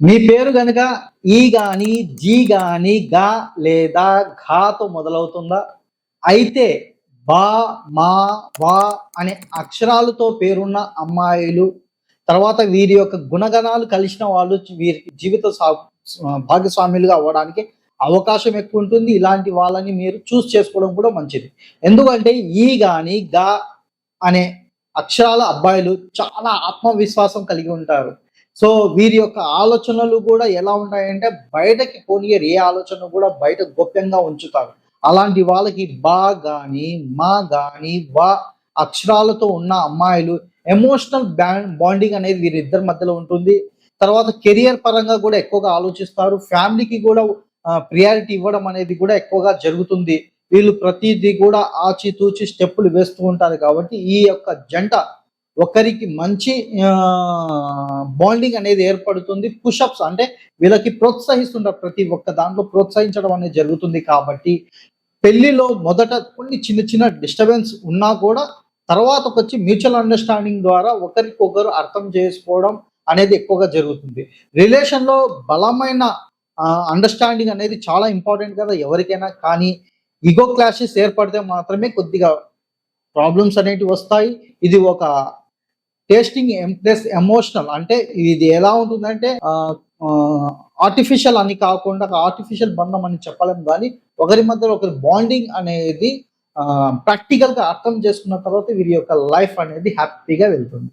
మీ పేరు కనుక ఈ గాని జీ గాని గా లేదా ఘాతో మొదలవుతుందా? అయితే బా మా వా అనే అక్షరాలతో పేరున్న అమ్మాయిలు తర్వాత వీరి యొక్క గుణగణాలు కలిసిన వాళ్ళు వీరికి జీవిత సా- భాగస్వాములుగా అవ్వడానికి అవకాశం ఎక్కువ ఉంటుంది. ఇలాంటి వాళ్ళని మీరు చూస్ చేసుకోవడం కూడా మంచిది. ఎందుకంటే ఈ గాని గా అనే అక్షరాల అబ్బాయిలు చాలా ఆత్మవిశ్వాసం కలిగి ఉంటారు. సో వీరి యొక్క ఆలోచనలు కూడా ఎలా ఉంటాయంటే బయటకి పోనీయరు. ఏ ఆలోచన కూడా బయట గోప్యంగా ఉంచుతారు. అలాంటి వాళ్ళకి బా గాని మా గాని వా అక్షరాలతో ఉన్న అమ్మాయిలు ఎమోషనల్ బాండింగ్ అనేది వీరిద్దరి మధ్యలో ఉంటుంది. తర్వాత కెరియర్ పరంగా కూడా ఎక్కువగా ఆలోచిస్తారు. ఫ్యామిలీకి కూడా ప్రియారిటీ ఇవ్వడం అనేది కూడా ఎక్కువగా జరుగుతుంది. వీళ్ళు ప్రతిదీ కూడా ఆచితూచి స్టెప్పులు వేస్తూ ఉంటారు కాబట్టి ఈ యొక్క జంట ఒకరికి మంచి బాండింగ్ అనేది ఏర్పడుతుంది పుషప్స్ అంటే వీళ్ళకి ప్రోత్సహిస్తుంటారు. ప్రతి ఒక్క దాంట్లో ప్రోత్సహించడం అనేది జరుగుతుంది కాబట్టి పెళ్ళిలో మొదట కొన్ని చిన్న చిన్న డిస్టర్బెన్స్ ఉన్నా కూడా తర్వాత వచ్చి మ్యూచువల్ అండర్స్టాండింగ్ ద్వారా ఒకరికొకరు అర్థం చేసుకోవడం అనేది ఎక్కువగా జరుగుతుంది. రిలేషన్లో బలమైన అండర్స్టాండింగ్ అనేది చాలా ఇంపార్టెంట్ కదా ఎవరికైనా. కానీ ఈగో క్లాషెస్ ఏర్పడితే మాత్రమే కొద్దిగా ప్రాబ్లమ్స్ అనేటివి వస్తాయి. ఇది ఒక టేస్టింగ్ ప్లస్ ఎమోషనల్. అంటే ఇది ఎలా ఉంటుందంటే ఆర్టిఫిషియల్ అని కాకుండా ఆర్టిఫిషియల్ బంధం అని చెప్పలేం కానీ ఒకరి మధ్యలో ఒకరి బాండింగ్ అనేది ప్రాక్టికల్గా అర్థం చేసుకున్న తర్వాత వీరి యొక్క లైఫ్ అనేది హ్యాపీగా వెళ్తుంది.